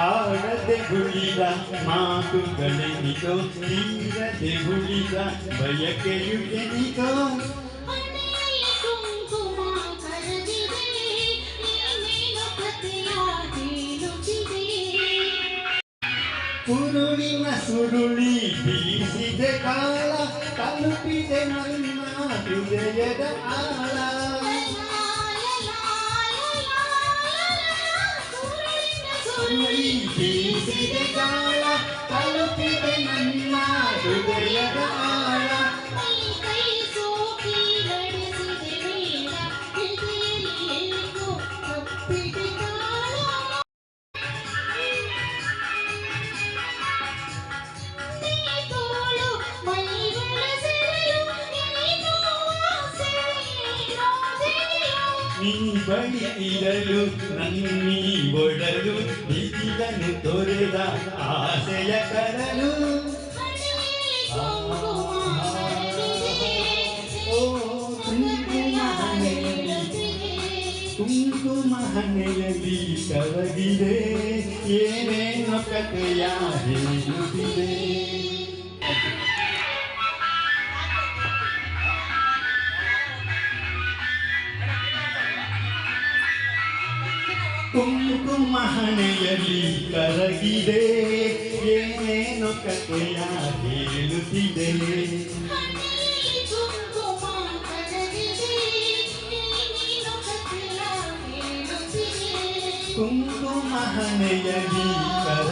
ಆಡದೆ ಗುಳಿದ ಮಾತುಗಳೆನಿಕೋ ತೀರದೆ ಗುಳಿದ ಬಯಕೆಯು ಎನಿಕೋ ಹಣೆಯ ಕುಂಕುಮ ಕರಗಿದೆ ನೀನೇನು ಕಥೆಯಾಗೇನುತ್ತಿದೆ ಕುರುಳಿನ ಸುರುಳಿ ಬೀಸಿದೆ ಕಾಲ ತಲುಪಿದೆ ನನ್ನ ಹೃದಯದ ಆಳ ಸುರುಳಿ ಬೀಸಿದೆ ಕಾಲ ತಲುಪಿದೆ ನನ್ನ ಹೃದಯದ ಆಳ ನೀ ಬಳಿ ಇರಲು ನನ್ನೀ ಒಡಲು ಬಿಸಿಲನ್ನು ತೊರೆದ ಆಸೆಯ ಕರಲು ಓ ಕುಂಕುಮ ಹಣೆಯಲ್ಲಿ ಕುಂಕುಮ ಹಣೆಯಲ್ಲಿ ಕರಗಿದೆ ಏನೇನೋ ಕಥೆಯ ಹೇಳುತ್ತಿದೆ ಕುಂಕುಮ ಹಣೆಯಲ್ಲಿ ಕರಗಿದೆ ಏನೇನೋ ಕಥೆಯ ಹೇಳುತ್ತಿದೆ ಕುಂಕುಮ ಹಣೆಯಲ್ಲಿ ಕರ